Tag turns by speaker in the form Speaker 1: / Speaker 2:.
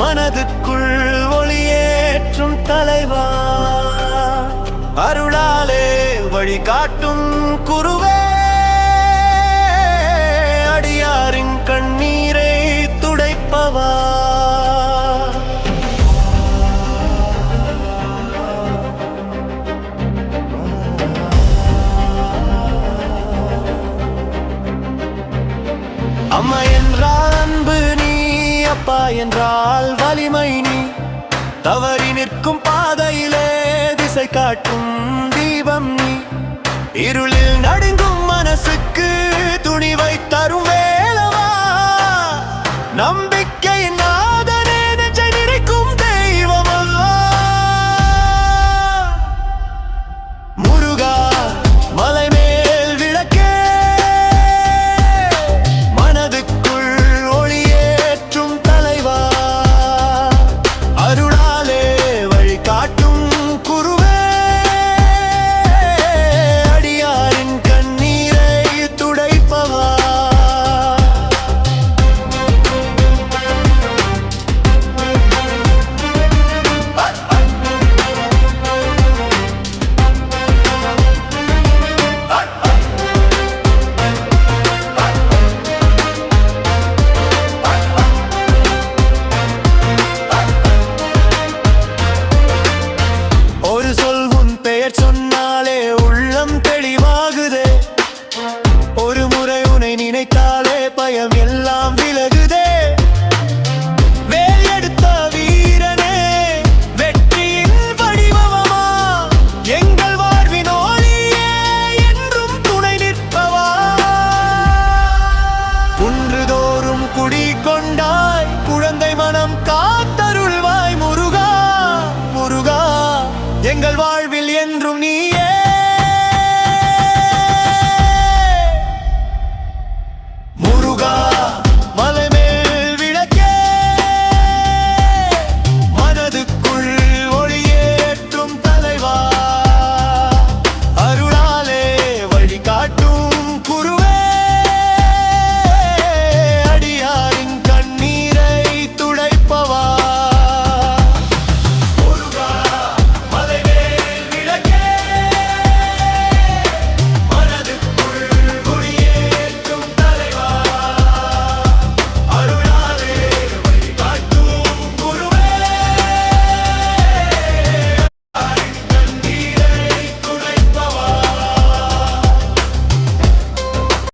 Speaker 1: மனதுக்குள் ஒளியேற்றும் தலைவா. அருளாலே வழிகாட்டும் குருவே. என்றால் வலிமை நீ. தவறி நிற்கும் பாதையிலே திசை காட்டும் பயம் எல்லாம் விலகுதே. வேல் எடுத்த வீரனே வெற்றியில் வடிவமா எங்கள் வாழ்வினோலியே என்றும் துணை நிற்பவா? குன்றுதோறும் குடி கொண்டாய் குழந்தை மனம் காத்தருள்வாய் முருகா முருகா எங்கள் வா